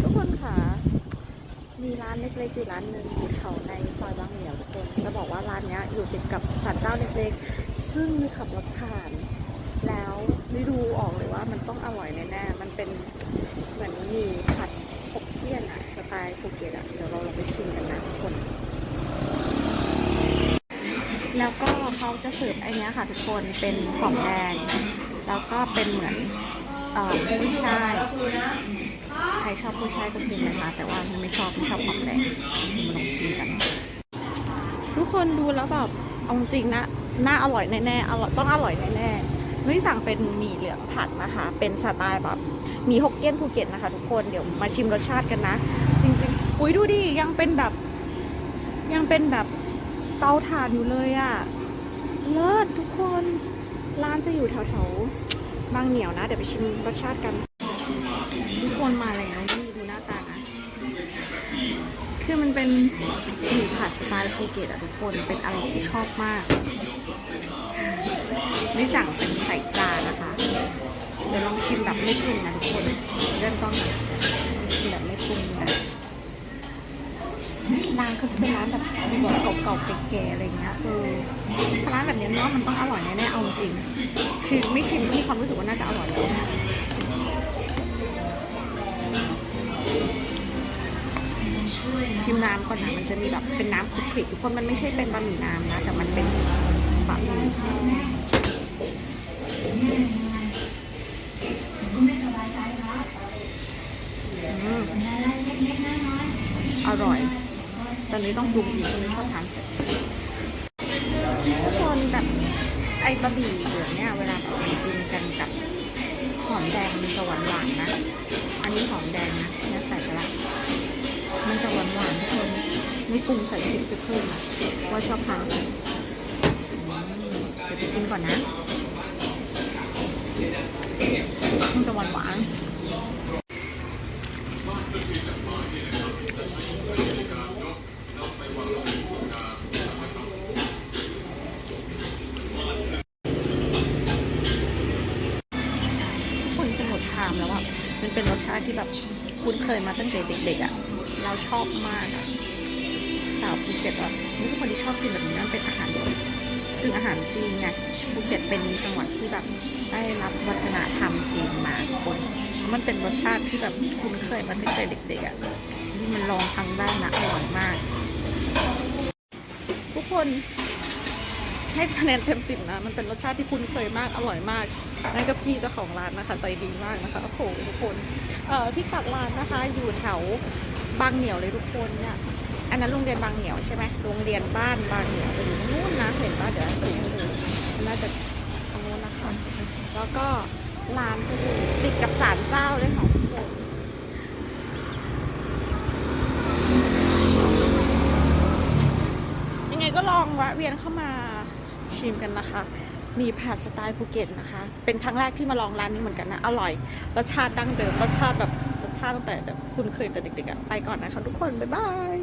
ทุกคนค่ะมีร้านเล็กๆอยู่ร้านหนึ่งอยู่แถวในซอยบางเหนียวทุกคนจะบอกว่าร้านนี้อยู่ติดกับศาลเจ้าเล็กๆ ซึ่งมีขับรถผ่าน แล้วไม่ดูออกเลยว่ามันต้องอร่อยแน่ๆมันเป็นเหมือนมีผัดหกเกี้ยนอะสไตล์ภูเก็ตอะเดี๋ยวเราลองไปชิมกันนะทุกคน แล้วก็เขาจะเสิร์ฟไอเนี้ยค่ะทุกคนเป็นหอมแดงแล้วก็เป็นเหมือน เอ่อกุ้ช่ายใครชอบกุ้ชายก็กินนะคะ แต่ว่าไม่ชอบไม่ชอบหอมแดงมาลองชิมกัน ทุกคนดูแล้วแบบเอาจริงนะน่าอร่อยแน่ๆอร่อยต้องอร่อยแน่ๆนุ้ยสั่งเป็นหมี่เหลืองผัดนะคะ เป็นสไตล์แบบหมี่ฮกเกี้ยนภูเก็ตนะคะ ทุกคนเดี๋ยวมาชิมรสชาติกันนะ จริงๆอุ้ยดูดิยังเป็นแบบ ยังเป็นแบบเตาถ่านอยู่เลยอะเลิศทุกคนร้านจะอยู่แถวๆ บางเหนียวนะ เดี๋ยวไปชิมรสชาติกัน ทุกคนมาแล้วนี่ดูหน้าตานะคือมันเป็นหมี่ผัดสไตล์ภูเก็ตอะทุกคนเป็นอะไรที่ชอบมากไม่สั่งเป็นใส่จานนะคะ เดี๋ยวลองชิมแบบไม่ปรุงนะทุกคนเริ่มต้นชิมแบบไม่ปรุงนะร้านเขาจะเป็นร้านแบบ เก่าๆแก่ๆอะไรเงี้ยเออถ้าร้านแบบนี้เนาะมันต้องอร่อยแน่ๆเอาจริงคือไม่ชิมก็มีความรู้สึกว่าน่าจะอร่อยแล้วชิมน้ำก่อนนะมันจะมีแบบเป็นน้ำคลุกคลิกทุกคนมันไม่ใช่เป็นบะหมี่น้ำนะแต่มันเป็นบะหมี่อร่อย ตอนนี้ต้องปรุงอีกคนนี้ชอบทานเผ็ดทุกคนแบบไอ้บะหมี่เหลืองเนี่ยเวลาแบบกินกันกับหอมแดงมันจะหวานหวานนะ อันนี้หอมแดงนะเนี่ยใส่ไปละมันจะหวานหวานทุกคนไม่ปรุงใส่พริกไปเพิ่มว่าชอบทานเผ็ดอืมเดี๋ยวไปกินก่อนนะมันจะหวานหวาน นจะหมดชามแล้วอะมันเป็นรสชาติที่แบบคุ้นเคยมาตั้งแต่เด็กๆอะเราชอบมากอะสาวภูเก็ตแบบนี่เป็นคนที่ชอบกินแบบนี้มันเป็นอาหารคืออาหารจีนไงภูเก็ตเป็นจังหวัดที่แบบได้รับวัฒนธรรมจีนมาคน มันเป็นรสชาติที่แบบคุ้นเคยมาตั้งแต่เด็กๆอะนี่มันลองทำได้นะอร่อยมาก ทุกคน ให้คะแนนเต็มสิบนะ มันเป็นรสชาติที่คุ้นเคยมาก อร่อยมาก นั่นก็พี่เจ้าของร้านนะคะ ใจดีมากนะคะ โอ้โหทุกคนเอ่อที่กัดร้านนะคะ อยู่แถวบางเหนียวเลยทุกคนเนี่ย อันนั้นโรงเรียนบางเหนียวใช่ไหมโรงเรียนบ้านบางเหนียวจะอยู่นู้นนะ เห็นป่ะเดี๋ยวสีให้ดูน่าจะตรงนู้นนะคะ แล้วก็ร้านก็อยู่ติดกับศาลเจ้าเลยของทุกคนยังไงก็ลองแวะเวียนเข้ามา ชิมกันนะคะ มีผัดสไตล์ภูเก็ตนะคะ เป็นครั้งแรกที่มาลองร้านนี้เหมือนกันนะ อร่อย รสชาติดั้งเดิม รสชาติแบบ รสชาติตั้งแต่แบบคุณเคยแต่เด็กๆไปก่อนนะคะทุกคน บ๊ายบาย